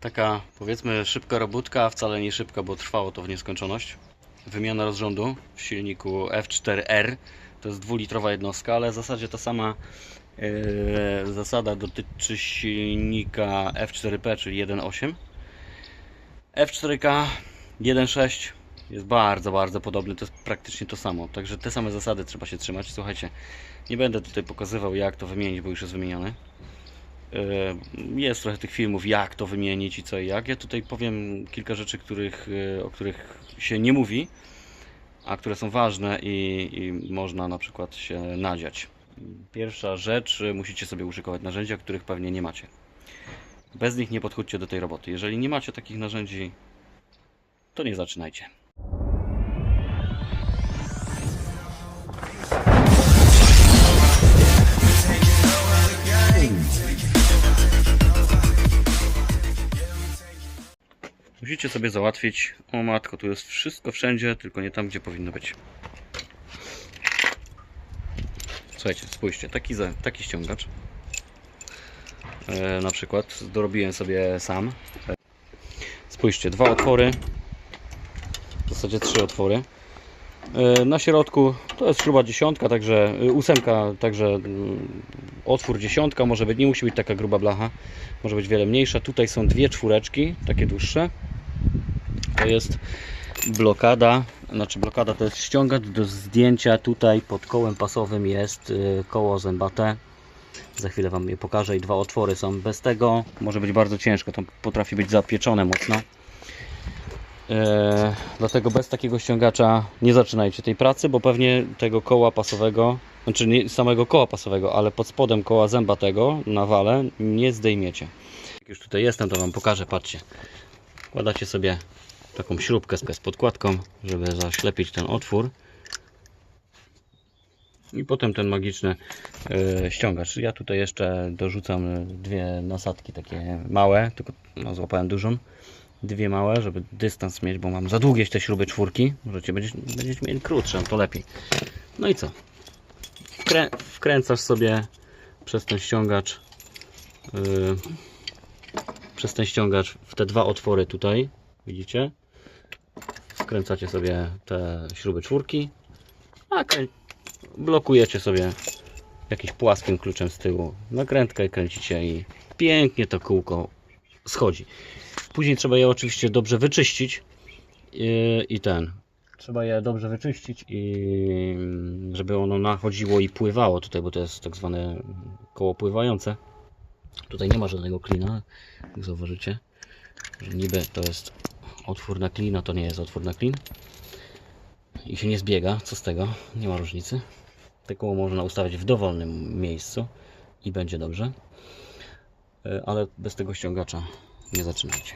Taka powiedzmy szybka robótka, a wcale nie szybka, bo trwało to w nieskończoność. Wymiana rozrządu w silniku F4R. To jest dwulitrowa jednostka, ale w zasadzie ta sama e, zasada dotyczy silnika F4P, czyli 1.8. F4K 1.6 jest bardzo, bardzo podobny. To jest praktycznie to samo. Także te same zasady trzeba się trzymać. Słuchajcie, nie będę tutaj pokazywał jak to wymienić, bo już jest wymienione. E, Jest trochę tych filmów, jak to wymienić i co i jak. Ja tutaj powiem kilka rzeczy, których, e, o których się nie mówi, a które są ważne i, i można na przykład się nadziać. Pierwsza rzecz, e, musicie sobie uszykować narzędzia, których pewnie nie macie. Bez nich nie podchodźcie do tej roboty. Jeżeli nie macie takich narzędzi, to nie zaczynajcie. Musicie sobie załatwić. O matko, tu jest wszystko wszędzie, tylko nie tam, gdzie powinno być. Słuchajcie, spójrzcie, taki, taki ściągacz. E, na przykład dorobiłem sobie sam. E, spójrzcie, dwa otwory. W zasadzie trzy otwory. E, na środku to jest śruba dziesiątka, także y, ósemka, także mm, otwór dziesiątka może być, nie musi być taka gruba blacha, może być wiele mniejsza. Tutaj są dwie czwóreczki, takie dłuższe. To jest blokada, znaczy blokada to jest ściągacz do zdjęcia. Tutaj pod kołem pasowym jest y, koło zębate. Za chwilę Wam je pokażę i dwa otwory są. Bez tego może być bardzo ciężko, to potrafi być zapieczone mocno. E, dlatego bez takiego ściągacza nie zaczynajcie tej pracy, bo pewnie tego koła pasowego, znaczy nie samego koła pasowego, ale pod spodem koła zębatego na wale nie zdejmiecie. Jak już tutaj jestem, to Wam pokażę, patrzcie. Wkładacie sobie taką śrubkę z z podkładką, żeby zaślepić ten otwór. I potem ten magiczny e, ściągacz. Ja tutaj jeszcze dorzucam dwie nasadki takie małe, tylko no, złapałem dużą. Dwie małe, żeby dystans mieć, bo mam za długie te śruby czwórki. Możecie będziecie, będziecie mieli krótsze, to lepiej. No i co? Wkrę, wkręcasz sobie przez ten ściągacz yy, przez ten ściągacz w te dwa otwory tutaj, widzicie? Wkręcacie sobie te śruby czwórki, a blokujecie sobie jakimś płaskim kluczem z tyłu nakrętkę i kręcicie i pięknie to kółko schodzi. Później trzeba je oczywiście dobrze wyczyścić i, i ten. Trzeba je dobrze wyczyścić i żeby ono nachodziło i pływało tutaj, bo to jest tak zwane koło pływające. Tutaj nie ma żadnego klina, jak zauważycie, że niby to jest otwór na klin, a to nie jest otwór na klin. I się nie zbiega, co z tego, nie ma różnicy. Te koło można ustawić w dowolnym miejscu i będzie dobrze. E, Ale bez tego ściągacza nie zaczynajcie.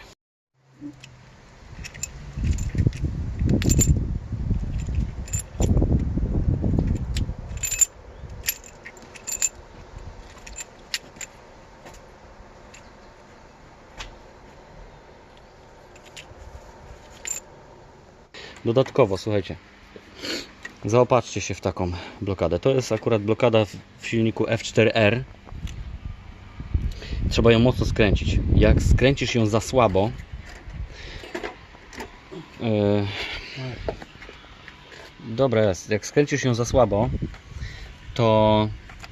Dodatkowo, słuchajcie, zaopatrzcie się w taką blokadę. To jest akurat blokada w- silniku F4R. Trzeba ją mocno skręcić. Jak skręcisz ją za słabo, yy, dobra jest, jak skręcisz ją za słabo, to,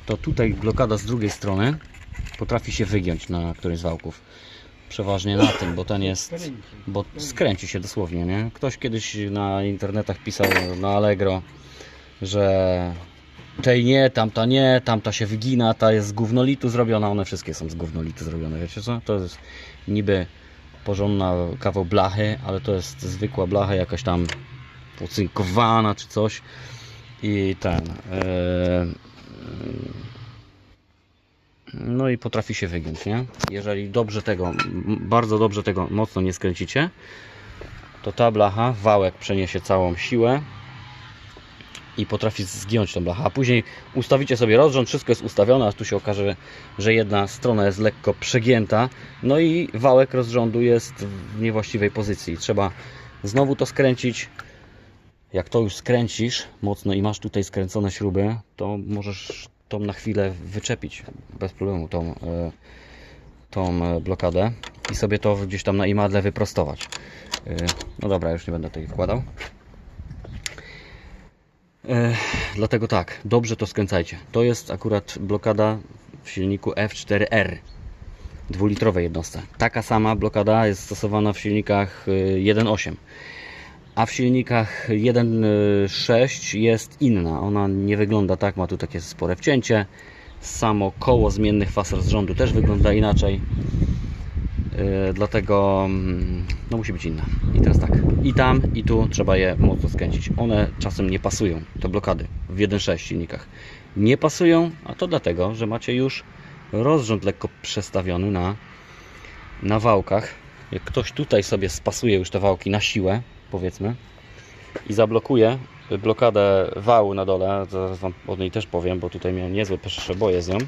to tutaj blokada z drugiej strony potrafi się wygiąć na którymś z wałków. Przeważnie na tym, bo ten jest, bo skręci się dosłownie, nie? Ktoś kiedyś na internetach pisał na Allegro, że tej nie, tamta nie, tamta się wygina, ta jest z gównolitu zrobiona, one wszystkie są z gównolitu zrobione, wiecie co? To jest niby porządna kawał blachy, ale to jest zwykła blacha jakaś tam pocynkowana czy coś i ten e, no i potrafi się wygiąć, nie? Jeżeli dobrze tego, bardzo dobrze tego mocno nie skręcicie, to ta blacha, wałek przeniesie całą siłę i potrafi zgiąć tą blachę. A później ustawicie sobie rozrząd, wszystko jest ustawione, a tu się okaże, że jedna strona jest lekko przegięta, no i wałek rozrządu jest w niewłaściwej pozycji. Trzeba znowu to skręcić. Jak to już skręcisz mocno i masz tutaj skręcone śruby, to możesz tą na chwilę wyczepić bez problemu, tą, e, tą e, blokadę. i sobie to gdzieś tam na imadle wyprostować. Yy, No dobra, już nie będę tutaj wkładał. E, Dlatego tak, dobrze to skręcajcie. To jest akurat blokada w silniku F4R, dwulitrowej jednostce. Taka sama blokada jest stosowana w silnikach y, 1.8, a w silnikach 1.6 jest inna. Ona nie wygląda tak, ma tu takie spore wcięcie. Samo koło zmiennych faz rozrządu też wygląda inaczej. Yy, dlatego mm, no musi być inna. I teraz tak, i tam, i tu trzeba je mocno skręcić. One czasem nie pasują, te blokady w 1.6 silnikach. Nie pasują, a to dlatego, że macie już rozrząd lekko przestawiony na, na wałkach. Jak ktoś tutaj sobie spasuje już te wałki na siłę, powiedzmy, i zablokuje blokadę wału na dole, zaraz Wam o niej też powiem, bo tutaj miałem niezłe przeboje z nią,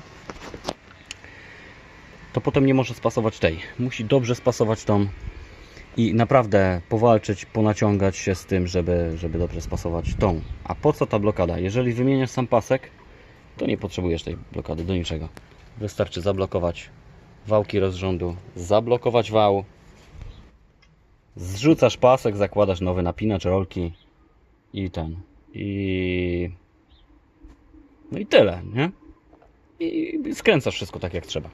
to potem nie może spasować tej. Musi dobrze spasować tą i naprawdę powalczyć, ponaciągać się z tym, żeby, żeby dobrze spasować tą. A po co ta blokada? Jeżeli wymieniasz sam pasek, to nie potrzebujesz tej blokady do niczego. Wystarczy zablokować wałki rozrządu, zablokować wał, zrzucasz pasek, zakładasz nowy napinacz rolki i ten. I. No i tyle, nie? I skręcasz wszystko tak jak trzeba.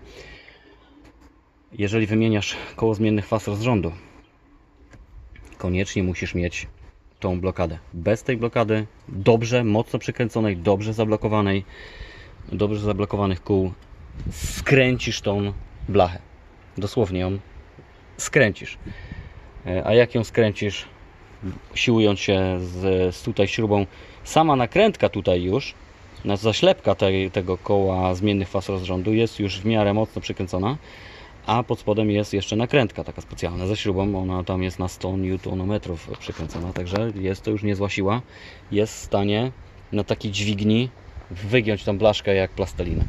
Jeżeli wymieniasz koło zmiennych faz rozrządu, koniecznie musisz mieć tą blokadę. Bez tej blokady, dobrze, mocno przykręconej, dobrze zablokowanej, dobrze zablokowanych kół, skręcisz tą blachę. Dosłownie ją skręcisz. E, A jak ją skręcisz, siłując się z, z tutaj śrubą, sama nakrętka tutaj już, zaślepka tej, tego koła zmiennych faz rozrządu jest już w miarę mocno przykręcona, a pod spodem jest jeszcze nakrętka taka specjalna ze śrubą, ona tam jest na 100 Nm przykręcona, także jest to już niezła siła, jest w stanie na takiej dźwigni wygiąć tą blaszkę jak plastelinę.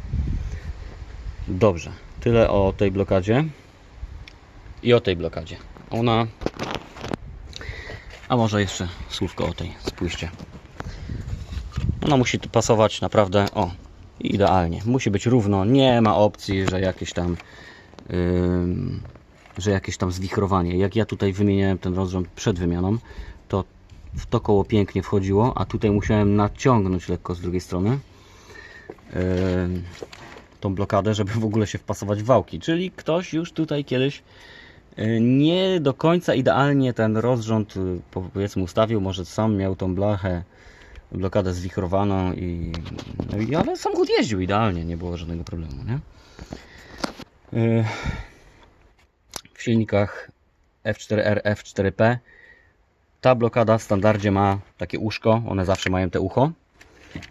Dobrze, tyle o tej blokadzie i o tej blokadzie. Ona a może jeszcze słówko o tej, spójrzcie. Ona musi pasować naprawdę, o, idealnie. Musi być równo, nie ma opcji, że jakieś tam że jakieś tam zwichrowanie. Jak ja tutaj wymieniałem ten rozrząd przed wymianą, to w to koło pięknie wchodziło, a tutaj musiałem naciągnąć lekko z drugiej strony tą blokadę, żeby w ogóle się wpasować w wałki. Czyli ktoś już tutaj kiedyś y, nie do końca idealnie ten rozrząd y, powiedzmy ustawił, może sam miał tą blachę blokadę zwichrowaną i, no i ale samochód jeździł idealnie, nie było żadnego problemu, nie? Y, W silnikach F4R, F4P ta blokada w standardzie ma takie uszko, one zawsze mają te ucho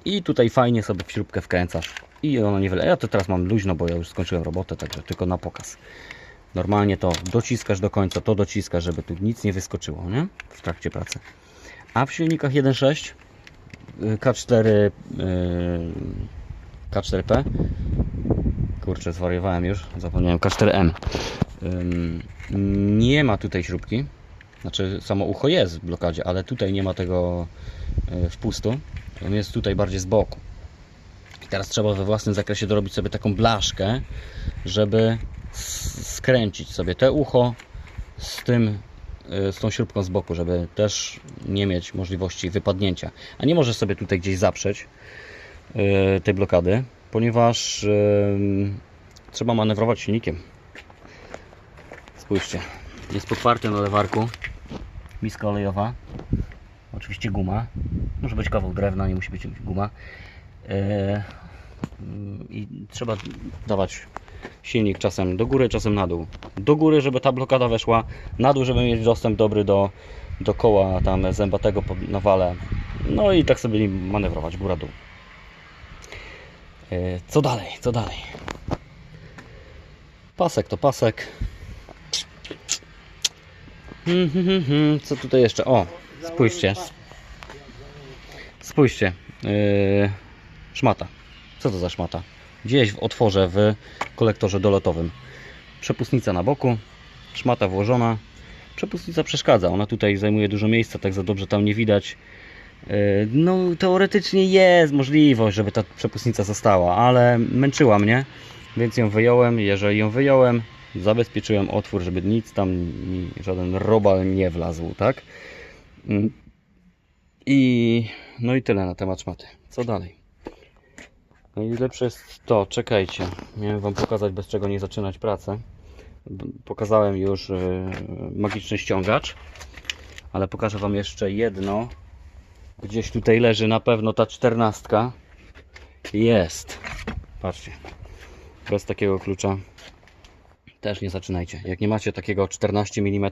i tutaj fajnie sobie w śrubkę wkręcasz i ona nie wyleje. Ja to teraz mam luźno, bo ja już skończyłem robotę, także tylko na pokaz. Normalnie to dociskasz do końca, to dociskasz, żeby tu nic nie wyskoczyło, nie? W trakcie pracy. A w silnikach 1.6 y, K4 y, K4P kurczę zwariowałem już, zapomniałem K4M Ym, nie ma tutaj śrubki. Znaczy samo ucho jest w blokadzie, ale tutaj nie ma tego y, wpustu. On jest tutaj bardziej z boku. I teraz trzeba we własnym zakresie dorobić sobie taką blaszkę żeby skręcić sobie te ucho z tym y, z tą śrubką z boku, żeby też nie mieć możliwości wypadnięcia. A nie możesz sobie tutaj gdzieś zaprzeć y, tej blokady, ponieważ trzeba manewrować silnikiem. Spójrzcie, jest podparty na lewarku, miska olejowa, oczywiście guma, może być kawał drewna, nie musi być guma. Y, I trzeba dawać silnik czasem do góry, czasem na dół. Do góry, żeby ta blokada weszła, na dół, żeby mieć dostęp dobry do, do koła tam zębatego na wale. No i tak sobie manewrować, góra-dół. E, Co dalej, co dalej? Pasek to pasek. Hmm, hmm, hmm. Co tutaj jeszcze? O, spójrzcie. Spójrzcie. Yy, szmata. Co to za szmata? Gdzieś w otworze w kolektorze dolotowym. Przepustnica na boku, szmata włożona. Przepustnica przeszkadza, ona tutaj zajmuje dużo miejsca, tak za dobrze tam nie widać. Yy, No, teoretycznie jest możliwość, żeby ta przepustnica została, ale męczyła mnie, więc ją wyjąłem. Jeżeli ją wyjąłem, zabezpieczyłem otwór, żeby nic tam, żaden robal nie wlazł, tak? Mm. I no i tyle na temat szmaty. Co dalej? Najlepsze jest to, czekajcie, miałem Wam pokazać bez czego nie zaczynać pracę. B- Pokazałem już e, magiczny ściągacz, ale pokażę Wam jeszcze jedno. Gdzieś tutaj leży na pewno ta czternastka. Jest. Patrzcie. Bez takiego klucza też nie zaczynajcie. Jak nie macie takiego 14 mm,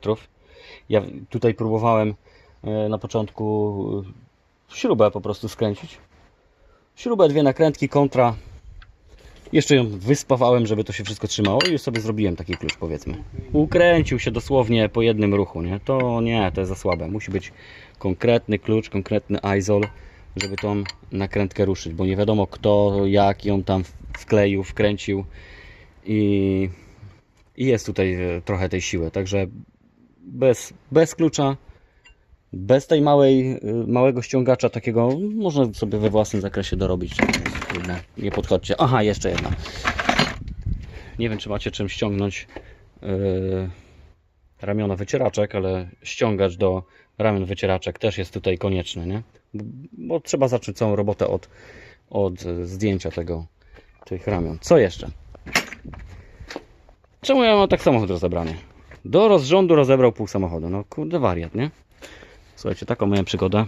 ja tutaj próbowałem e, na początku e, śrubę po prostu skręcić. Śrubę, dwie nakrętki, kontra. Jeszcze ją wyspawałem, żeby to się wszystko trzymało i już sobie zrobiłem taki klucz, powiedzmy. Ukręcił się dosłownie po jednym ruchu, nie? To nie, to jest za słabe. Musi być konkretny klucz, konkretny izol, żeby tą nakrętkę ruszyć, bo nie wiadomo kto, jak ją tam wkleił, wkręcił i, i jest tutaj e, trochę tej siły, także bez, bez klucza, bez tej małej, y, małego ściągacza takiego można sobie we własnym zakresie dorobić. Nie podchodźcie. Aha, jeszcze jedna. Nie wiem, czy macie czym ściągnąć yy, ramiona wycieraczek, ale ściągacz do ramion wycieraczek też jest tutaj konieczny, nie? Bo, trzeba zacząć całą robotę od, od zdjęcia tego, tych ramion. Co jeszcze? Czemu ja mam tak samochód rozebrany? Do rozrządu rozebrał pół samochodu. No kurde wariat, nie? Słuchajcie, taką miałem przygodę,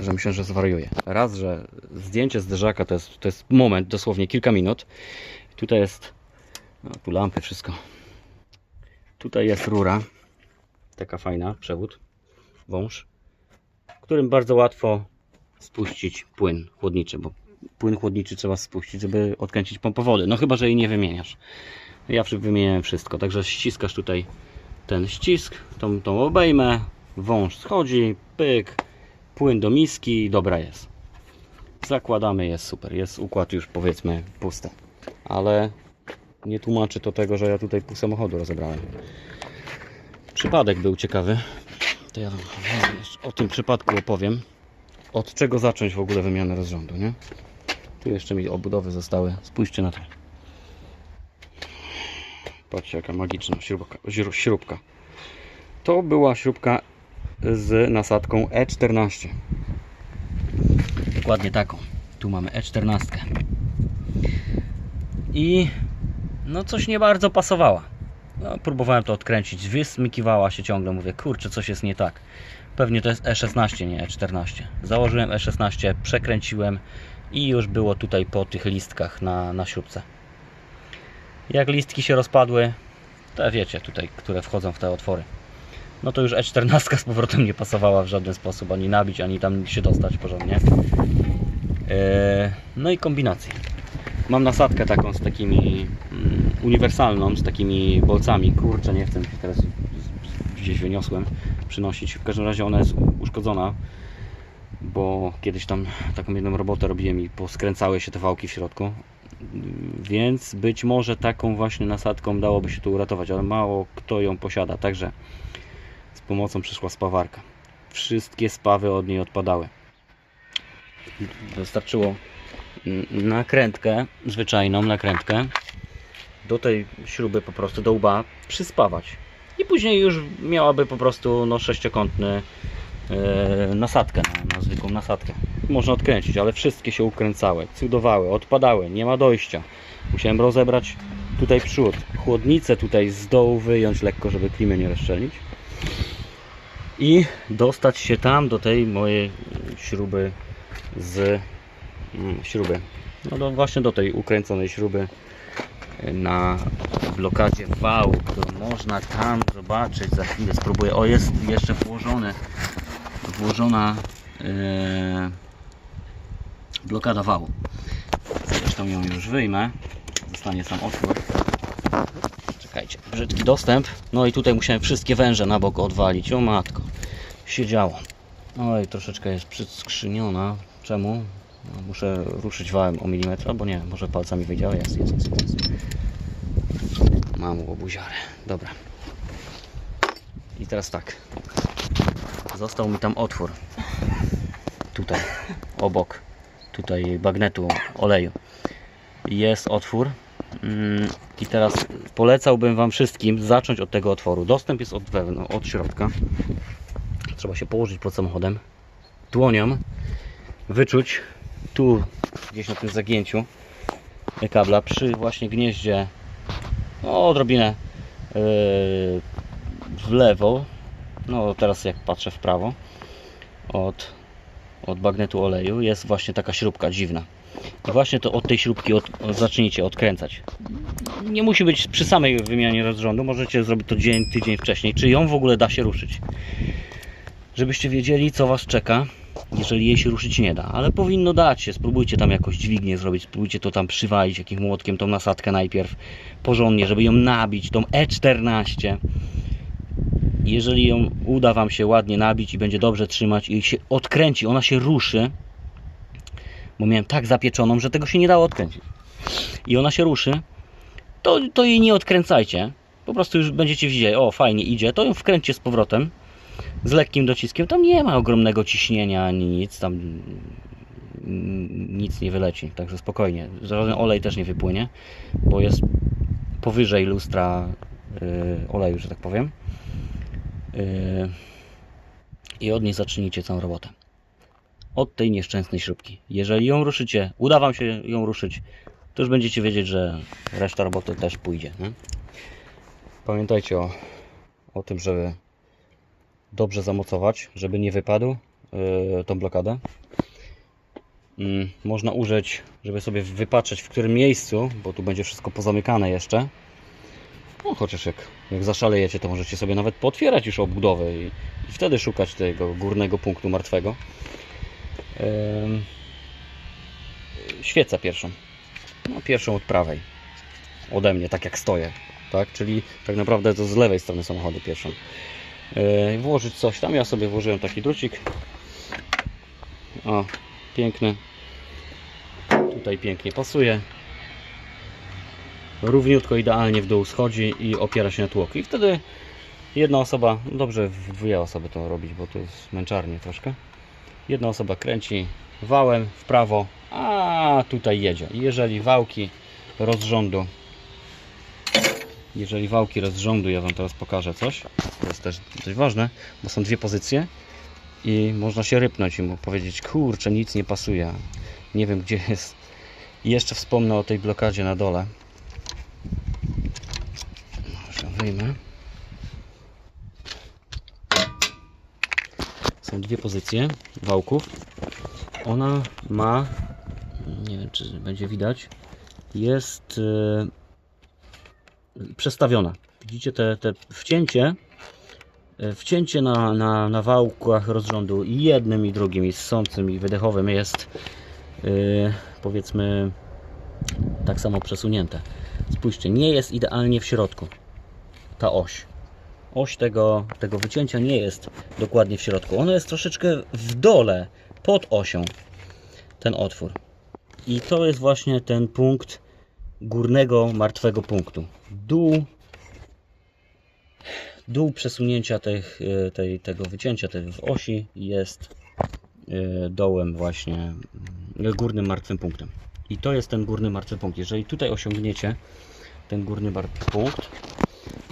że myślę, że zwariuję. Raz, że zdjęcie zderzaka to jest, to jest moment, dosłownie kilka minut. Tutaj jest, no, tu lampy, wszystko. Tutaj jest rura, taka fajna, przewód, wąż, którym bardzo łatwo spuścić płyn chłodniczy, bo płyn chłodniczy trzeba spuścić, żeby odkręcić pompę wody. No chyba, że jej nie wymieniasz. Ja wymieniałem wszystko, także ściskasz tutaj ten ścisk, tą, tą obejmę, wąż schodzi, pyk, płyn do miski i dobra jest. Zakładamy, jest super, jest układ już powiedzmy pusty. Ale nie tłumaczy to tego, że ja tutaj pół samochodu rozebrałem. Przypadek był ciekawy. To ja o tym przypadku opowiem. Od czego zacząć w ogóle wymianę rozrządu, nie? Tu jeszcze mi obudowy zostały. Spójrzcie na to. Patrzcie jaka magiczna śrubka. śrubka. To była śrubka z nasadką E14. Dokładnie taką. Tu mamy E14. I no coś nie bardzo pasowała. No, próbowałem to odkręcić, wysmykiwała się ciągle. Mówię, kurczę, coś jest nie tak. Pewnie to jest E16, nie E14. Założyłem E16, przekręciłem i już było tutaj po tych listkach na, na śrubce. Jak listki się rozpadły, to wiecie tutaj, które wchodzą w te otwory. No to już E14 z powrotem nie pasowała w żaden sposób, ani nabić, ani tam się dostać porządnie. Eee, No i kombinacje. Mam nasadkę taką z takimi mm, uniwersalną, z takimi bolcami. Kurczę, nie chcę mi się teraz gdzieś wyniosłem przynosić. W każdym razie ona jest uszkodzona, bo kiedyś tam taką jedną robotę robiłem i poskręcały się te wałki w środku. Więc być może taką właśnie nasadką dałoby się to uratować, ale mało kto ją posiada. Także pomocą przyszła spawarka. Wszystkie spawy od niej odpadały. Wystarczyło nakrętkę, zwyczajną nakrętkę, do tej śruby po prostu do łba przyspawać. I później już miałaby po prostu no, sześciokątny e, nasadkę, na, na zwykłą nasadkę. Można odkręcić, ale wszystkie się ukręcały, cudowały, odpadały, nie ma dojścia. Musiałem rozebrać tutaj przód, chłodnicę tutaj z dołu wyjąć lekko, żeby klimy nie rozszczelnić i dostać się tam do tej mojej śruby z mm, śruby. No do, właśnie do tej ukręconej śruby na blokadzie wału, którą można tam zobaczyć. Za chwilę spróbuję. O, jest jeszcze włożone, włożona e, blokada wału. Zresztą ją już wyjmę. Zostanie sam otwór. Brzydki dostęp. No i tutaj musiałem wszystkie węże na bok odwalić. O matko, się działo. Oj, troszeczkę jest przyskrzyniona. Czemu? No, muszę ruszyć wałem o milimetr, albo nie, może palcami wyjdzie. Jest, jest, jest, jest. Mam łobuziarę. Dobra. I teraz tak. Został mi tam otwór. Tutaj, obok tutaj bagnetu oleju. Jest otwór. Mm, I teraz polecałbym Wam wszystkim zacząć od tego otworu. Dostęp jest od wewnątrz, od środka. Trzeba się położyć pod samochodem, dłonią, wyczuć tu gdzieś na tym zagięciu kabla przy właśnie gnieździe no, odrobinę yy, w lewo. No teraz jak patrzę w prawo od, od bagnetu oleju jest właśnie taka śrubka dziwna. I właśnie to od tej śrubki od, zacznijcie odkręcać. Nie musi być przy samej wymianie rozrządu, możecie zrobić to dzień, tydzień wcześniej. Czy ją w ogóle da się ruszyć? Żebyście wiedzieli, co Was czeka, jeżeli jej się ruszyć nie da. Ale powinno dać się. Spróbujcie tam jakoś dźwignię zrobić, spróbujcie to tam przywalić jakimś młotkiem, tą nasadkę najpierw porządnie, żeby ją nabić, tą E14. Jeżeli ją uda Wam się ładnie nabić i będzie dobrze trzymać i się odkręci, ona się ruszy, bo miałem tak zapieczoną, że tego się nie dało odkręcić. I ona się ruszy, to, to jej nie odkręcajcie. Po prostu już będziecie widzieli, o fajnie idzie, to ją wkręćcie z powrotem z lekkim dociskiem. Tam nie ma ogromnego ciśnienia ani nic, tam nic nie wyleci, także spokojnie. Żaden olej też nie wypłynie, bo jest powyżej lustra yy, oleju, że tak powiem. Yy, I od niej zacznijcie całą robotę od tej nieszczęsnej śrubki. Jeżeli ją ruszycie, uda Wam się ją ruszyć, to już będziecie wiedzieć, że reszta roboty też pójdzie. Nie? Pamiętajcie o, o tym, żeby dobrze zamocować, żeby nie wypadł yy, tą blokadę. Yy, można użyć, żeby sobie wypatrzeć w którym miejscu, bo tu będzie wszystko pozamykane jeszcze. No, chociaż jak, jak zaszalejecie, to możecie sobie nawet pootwierać już obudowę i, i wtedy szukać tego górnego punktu martwego świecę pierwszą. No, pierwszą od prawej. Ode mnie, tak jak stoję. Tak? Czyli tak naprawdę to z lewej strony samochodu pierwszą. Włożyć coś tam. Ja sobie włożyłem taki drucik. O, piękny. Tutaj pięknie pasuje. Równiutko, idealnie w dół schodzi i opiera się na tłok. I wtedy jedna osoba, dobrze w dwie osoby to robić, bo to jest męczarnie troszkę. Jedna osoba kręci wałem w prawo, a tutaj jedzie. Jeżeli wałki rozrządu, jeżeli wałki rozrządu, ja Wam teraz pokażę coś, to jest też dość ważne, bo są dwie pozycje i można się rypnąć i mu powiedzieć, kurczę, nic nie pasuje, nie wiem gdzie jest. I jeszcze wspomnę o tej blokadzie na dole. Może wyjmę. Dwie pozycje wałków. Ona ma, nie wiem czy będzie widać, jest yy, przestawiona. Widzicie te, te wcięcie, e, wcięcie na, na, na wałkach rozrządu i jednym i drugim, i ssącym i wydechowym jest yy, powiedzmy tak samo przesunięte. Spójrzcie, nie jest idealnie w środku ta oś oś tego, tego wycięcia nie jest dokładnie w środku. Ona jest troszeczkę w dole, pod osią, ten otwór. I to jest właśnie ten punkt górnego martwego punktu. Dół, dół przesunięcia tych, e, tej, tego wycięcia tej osi jest e, dołem właśnie e, górnym martwym punktem. I to jest ten górny martwy punkt. Jeżeli tutaj osiągniecie ten górny martwy punkt,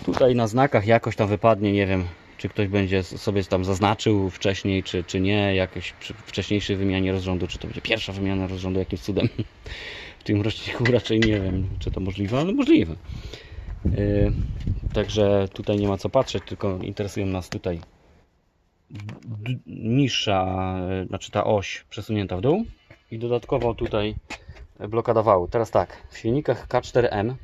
Tutaj na znakach jakoś tam wypadnie, nie wiem, czy ktoś będzie sobie tam zaznaczył wcześniej, czy, czy nie, jakoś przy wcześniejszej wymianie rozrządu, czy to będzie pierwsza wymiana rozrządu jakimś cudem. W tym roczniku raczej nie wiem, czy to możliwe, ale możliwe. Yy, także tutaj nie ma co patrzeć, tylko interesują nas tutaj niższa, yy, znaczy ta oś przesunięta w dół i dodatkowo tutaj blokada wału. Teraz tak, w silnikach K4M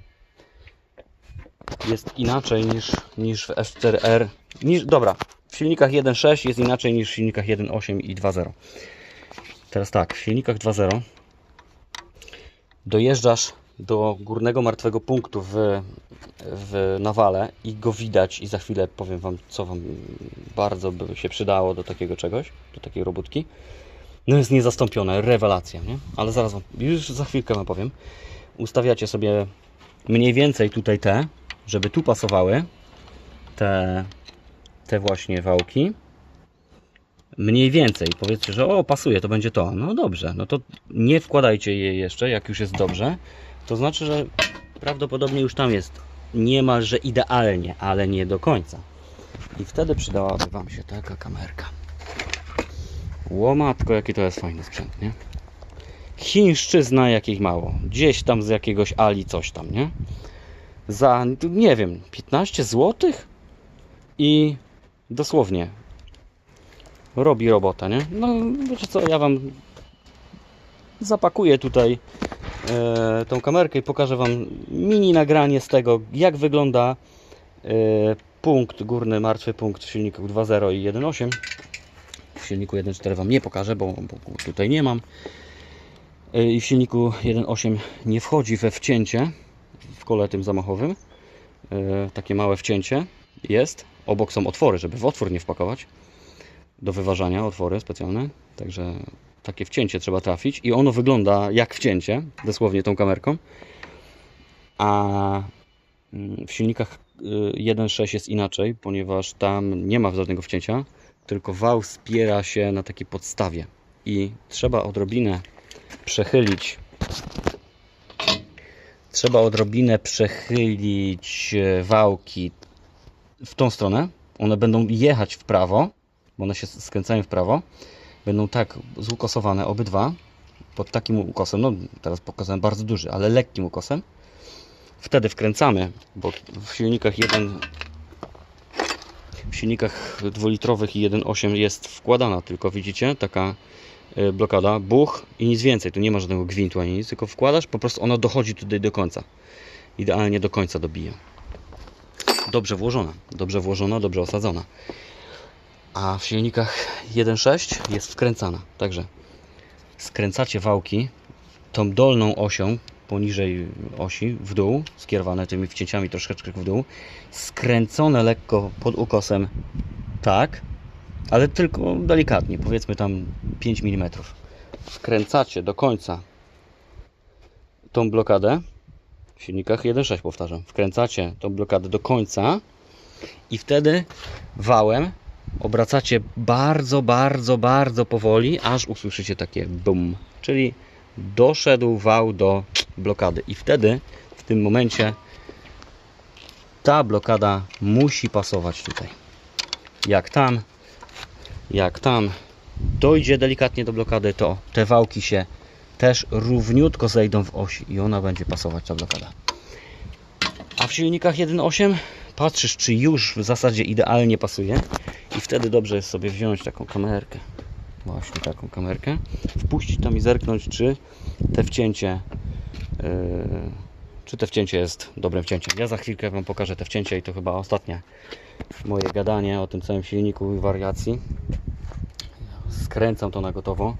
jest inaczej niż, niż w F4R. Niż, dobra, w silnikach 1.6 jest inaczej niż w silnikach 1.8 i 2.0. Teraz tak, w silnikach 2.0 dojeżdżasz do górnego martwego punktu w, w nawale i go widać i za chwilę powiem Wam, co Wam bardzo by się przydało do takiego czegoś, do takiej robótki. No jest niezastąpione, rewelacja, nie? Ale zaraz Wam, już za chwilkę Wam powiem. Ustawiacie sobie mniej więcej tutaj te, żeby tu pasowały te, te właśnie wałki. Mniej więcej, powiedzcie, że o, pasuje, to będzie to. No dobrze, no to nie wkładajcie je jeszcze, jak już jest dobrze. To znaczy, że prawdopodobnie już tam jest niemalże idealnie, ale nie do końca. I wtedy przydałaby Wam się taka kamerka. Łomatko, jaki to jest fajny sprzęt, nie? Chińszczyzna jakich mało. Gdzieś tam z jakiegoś Ali coś tam, nie? Za, nie wiem, 15 zł? I dosłownie robi robota, nie? No, wiecie co, ja Wam zapakuję tutaj e, tą kamerkę i pokażę Wam mini nagranie z tego, jak wygląda e, punkt, górny martwy punkt w silniku 2.0 i 1.8. W silniku 1.4 Wam nie pokażę, bo, bo tutaj nie mam. E, I w silniku 1.8 nie wchodzi we wcięcie w kole tym zamachowym. E, takie małe wcięcie jest. Obok są otwory, żeby w otwór nie wpakować. Do wyważania otwory specjalne. Także takie wcięcie trzeba trafić i ono wygląda jak wcięcie, dosłownie tą kamerką. A mm, w silnikach y, 1.6 jest inaczej, ponieważ tam nie ma żadnego wcięcia, tylko wał spiera się na takiej podstawie i trzeba odrobinę przechylić trzeba odrobinę przechylić e, wałki w tą stronę. One będą jechać w prawo, bo one się skręcają w prawo. Będą tak zukosowane obydwa pod takim ukosem. No teraz pokazałem bardzo duży, ale lekkim ukosem. Wtedy wkręcamy, bo w silnikach 1 w silnikach dwulitrowych i 1.8 jest wkładana tylko widzicie taka blokada, buch i nic więcej. Tu nie ma żadnego gwintu ani nic, tylko wkładasz, po prostu ona dochodzi tutaj do końca. Idealnie do końca dobija. Dobrze włożona, dobrze włożona, dobrze osadzona. A w silnikach 1.6 jest wkręcana. Także skręcacie wałki tą dolną osią poniżej osi w dół, skierowane tymi wcięciami troszeczkę w dół, skręcone lekko pod ukosem tak, ale tylko delikatnie, powiedzmy tam 5 mm. Wkręcacie do końca tą blokadę w silnikach 1.6 powtarzam. Wkręcacie tą blokadę do końca i wtedy wałem obracacie bardzo, bardzo, bardzo powoli, aż usłyszycie takie bum. Czyli doszedł wał do blokady. I wtedy, w tym momencie, ta blokada musi pasować tutaj. Jak tam, jak tam dojdzie delikatnie do blokady, to te wałki się też równiutko zejdą w osi i ona będzie pasować ta blokada. A w silnikach 1.8 patrzysz, czy już w zasadzie idealnie pasuje i wtedy dobrze jest sobie wziąć taką kamerkę. Właśnie taką kamerkę. Wpuścić tam i zerknąć, czy te wcięcie yy, czy te wcięcie jest dobrym wcięciem. Ja za chwilkę Wam pokażę te wcięcie i to chyba ostatnie moje gadanie o tym całym silniku i wariacji. Skręcam to na gotowo.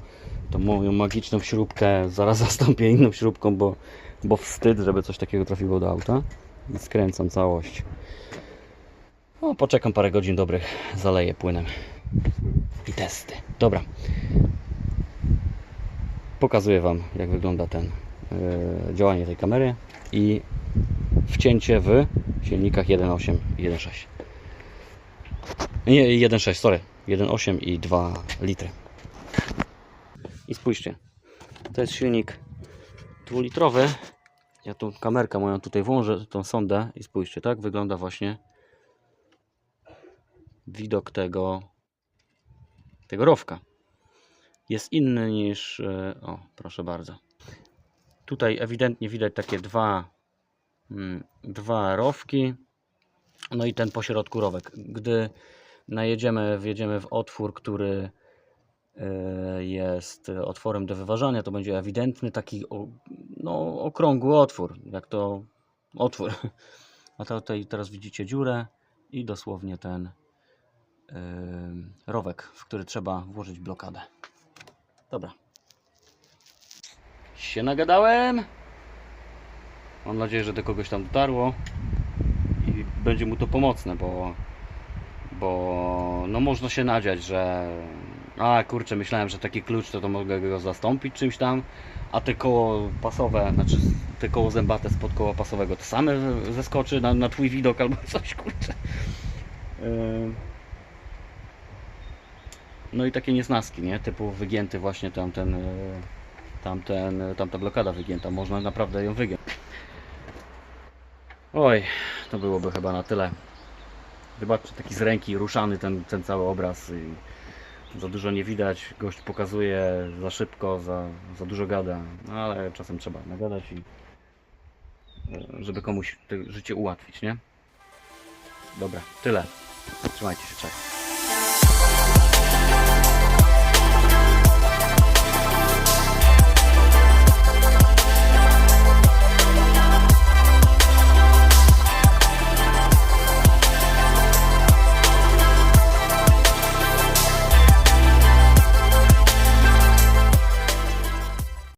Tą moją magiczną śrubkę zaraz zastąpię inną śrubką, bo, bo wstyd, żeby coś takiego trafiło do auta. I skręcam całość. No, poczekam parę godzin dobrych, zaleję płynem i testy. Dobra. Pokazuję Wam, jak wygląda ten działanie tej kamery i wcięcie w silnikach 1.8 i 1.6. Nie, 1.6, sorry. 1.8 i 2 litry. I spójrzcie. To jest silnik dwulitrowy. Ja tą kamerkę moją tutaj włożę, tą sondę i spójrzcie, tak wygląda właśnie widok tego tego rowka jest inny niż e, o proszę bardzo tutaj ewidentnie widać takie dwa mm, dwa rowki no i ten pośrodku rowek gdy najedziemy wjedziemy w otwór który e, jest otworem do wyważania to będzie ewidentny taki no, okrągły otwór jak to otwór a to tutaj teraz widzicie dziurę i dosłownie ten yy, rowek, w który trzeba włożyć blokadę. Dobra. Się nagadałem. Mam nadzieję, że do kogoś tam dotarło i będzie mu to pomocne, bo bo no można się nadziać, że a kurczę, myślałem, że taki klucz to, to mogę go zastąpić czymś tam, a te koło pasowe, znaczy te koło zębate spod koła pasowego to same zeskoczy na, na twój widok albo coś, kurczę. Yy. No i takie niesnaski, nie? Typu wygięty właśnie tamten, yy, tamten, tamta blokada wygięta. Można naprawdę ją wygiąć. Oj, to byłoby chyba na tyle. Zobaczcie, taki z ręki ruszany ten, ten cały obraz. Za dużo nie widać, gość pokazuje za szybko, za, za dużo gada. No ale czasem trzeba nagadać i e, żeby komuś życie ułatwić, nie? Dobra, tyle. Trzymajcie się, cześć.